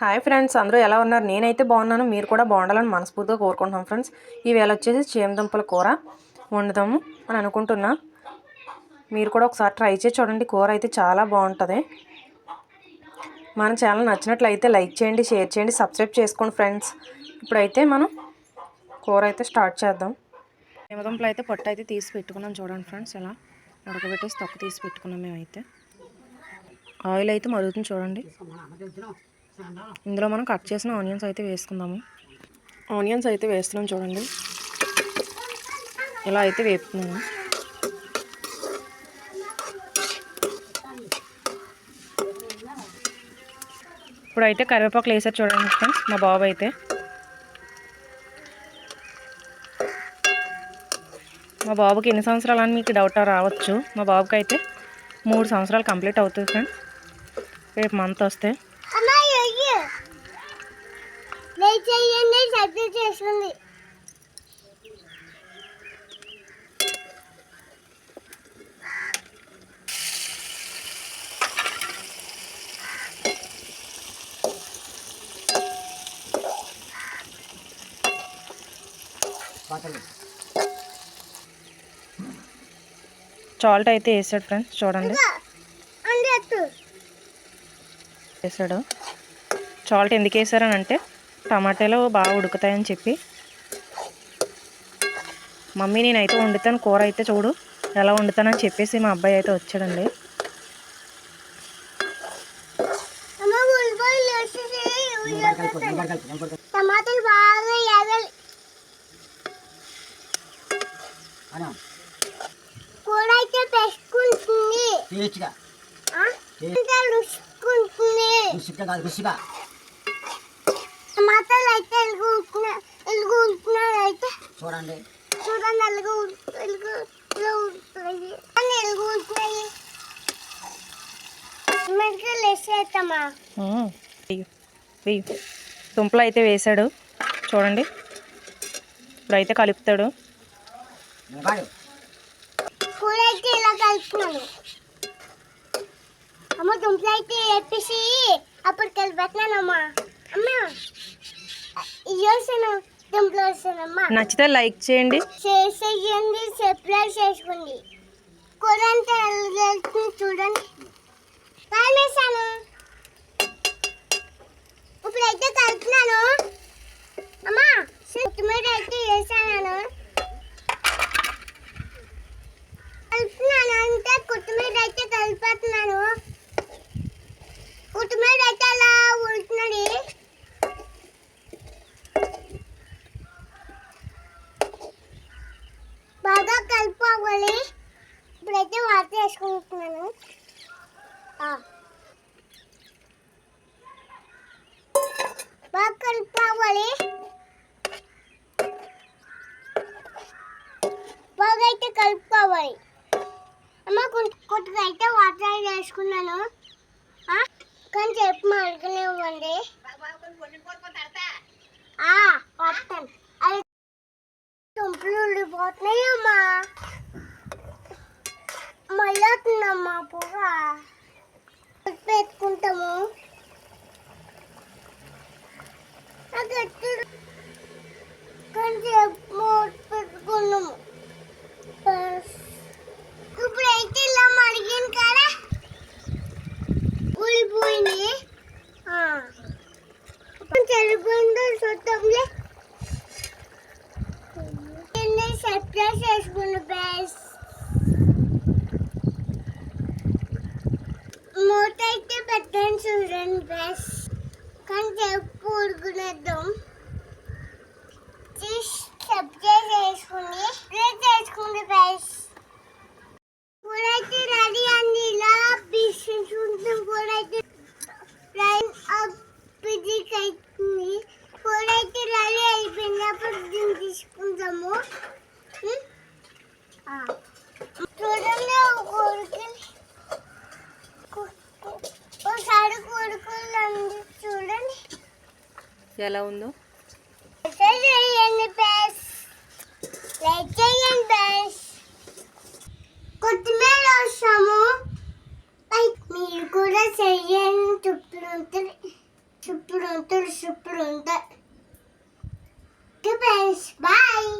Hi friends అందరూ ఎలా ఉన్నారు? నేనైతే బాగున్నాను. మీరు కూడా బాగుండాలని మనస్ఫూర్తిగా కోరుకుంటున్నాం ఫ్రెండ్స్. ఈవేళ వచ్చేసి చీమదుంపల కూర వండుదాము అని అనుకుంటున్నా. మీరు కూడా ఒకసారి ట్రై చేసి చూడండి. కూర అయితే చాలా బాగుంటుంది. మన ఛానల్ నచ్చినట్లయితే లైక్ చేయండి షేర్ చేయండి సబ్స్క్రైబ్ చేసుకోండి ఫ్రెండ్స్. ఇప్పుడైతే మనం కూర అయితే స్టార్ట్ చేద్దాం. చేమదుంపలు అయితే పొట్టు అయితే తీసి పెట్టుకున్నాం చూడండి ఫ్రెండ్స్. ఇలా ఉడకబెట్టేసి తొక్క తీసి పెట్టుకున్నాం మేమైతే. ఆయిల్ అయితే మరుగుతుంది చూడండి. ఇందులో మనం కట్ చేసిన ఆనియన్స్ అయితే వేసుకుందాము. ఆనియన్స్ అయితే వేస్తున్నాం చూడండి. ఇలా అయితే వేపుతున్నాము. ఇప్పుడైతే కరివేపాకులు వేసారు చూడండి ఫ్రెండ్స్ మా బాబు అయితే. మా బాబుకి ఎన్ని సంవత్సరాలు అని మీకు డౌట్ రావచ్చు. మా బాబుకి అయితే మూడు సంవత్సరాలు కంప్లీట్ అవుతుంది ఫ్రెండ్స్. రేపు మంత్ వస్తే. చేయండి సబ్జెక్ట్ చేస్తుంది చాల్ట్ అయితే వేసాడు ఫ్రెండ్స్ చూడండి. వేసాడు. చాల్ట్ ఎందుకు వేసారని అంటే టమాటాలు బాగా ఉడుకుతాయని చెప్పి. మమ్మీ నేనైతే వండుతాను కూర అయితే చూడు ఎలా వండుతానని చెప్పేసి మా అబ్బాయి అయితే వచ్చాడండి. టమాటాలు బాగా ఎగాలి. కూర అయితే పెట్టుకుంటుంది రుచిగా కాదు రుచిగా. టమాటాలు అయితే ఎలుగుతున్నా ఎలుగుతున్నారు అయితే చూడండి చూడండి ఎలుగు ఎలుగు వేసేస్తామా దుంపలు అయితే వేసాడు. చూడండి. ఇప్పుడైతే కలుపుతాడు. కూర అయితే ఇలా కలుపుతున్నాను అమ్మ దుంపలు అయితే వేపేసి అప్పుడు కలిపెట్టినానమ్మా అమ్మ. ఇవ్వాల్సిన దుంపలు వేసానమ్మా నచ్చితే లైక్ చేయండి. చేసేయండి సప్లై చేసుకోండి. కూర అంతా వెళ్తుంది చూడండి వేసాను ఇప్పుడైతే కలుపుతున్నాను. అమ్మా కొత్తిమీర అయితే వేసాను. కలుపుతున్నాను అంటే కొత్తిమీర అయితే కలిపేస్తున్నాను. కొత్తిమీర అయితే అలా ఉడుతున్నది బాగా కలుపుకోవాలి ఇప్పుడైతే వాటర్ వేసుకుంటున్నాను ఆ. బాగా కలుపుకోవాలి బాగా అయితే కలుపుకోవాలి అమ్మ కొద్దిగా అయితే వాటర్ వేసుకున్నాను ఆ? కానీ చెప్పు మరగనివ్వండి ఆ, వస్తాను అది తుంపులు ఉండిపోతున్నాయి అమ్మా మళ్ళీ వస్తుందమ్మా పొగ పెట్టుకుంటాము. నాకు కొంచెం మూత పెట్టుకున్నాము. ఇప్పుడైతే ఇలా మరిగింది కదా? ఊడిపోయింది ఆ. చూద్దాంలే. సర్ప్రైజ్ చేసుకున్న బెస్ట్ మూత అయితే పెట్టండి చూడండి బెస్ట్ కానీ ఎప్పుడు ఉడుకునేద్దాం సబ్జెక్ట్ చేసుకుని ప్లేట్ చేసుకుంది బెస్ట్ కూర అయితే రెడీ అండి ఇలా బిస్కెట్స్ ఉంటుంది కూర అయితే లైన్ అప్ పిజిక్ అవుతుంది కూర అయితే రెడీ అయిపోయింది అప్పుడు దీన్ని తీసుకుందాము ఉం? ఆ. చూడండి కొడుకుని ఒకసారి కొడుకులు చూడండి ఎలా ఉందో లైక్ చేయండి బెస్ లైక్ చేయండి బెస్ కొత్తిమీర వస్తాము లైక్ మీరు కూడా చెయ్యండి చుట్టూ ఉంటుంది సూపర్ ఉంటుంది సూపర్ ఉంటాయి ఫ్రెండ్స్ బాయ్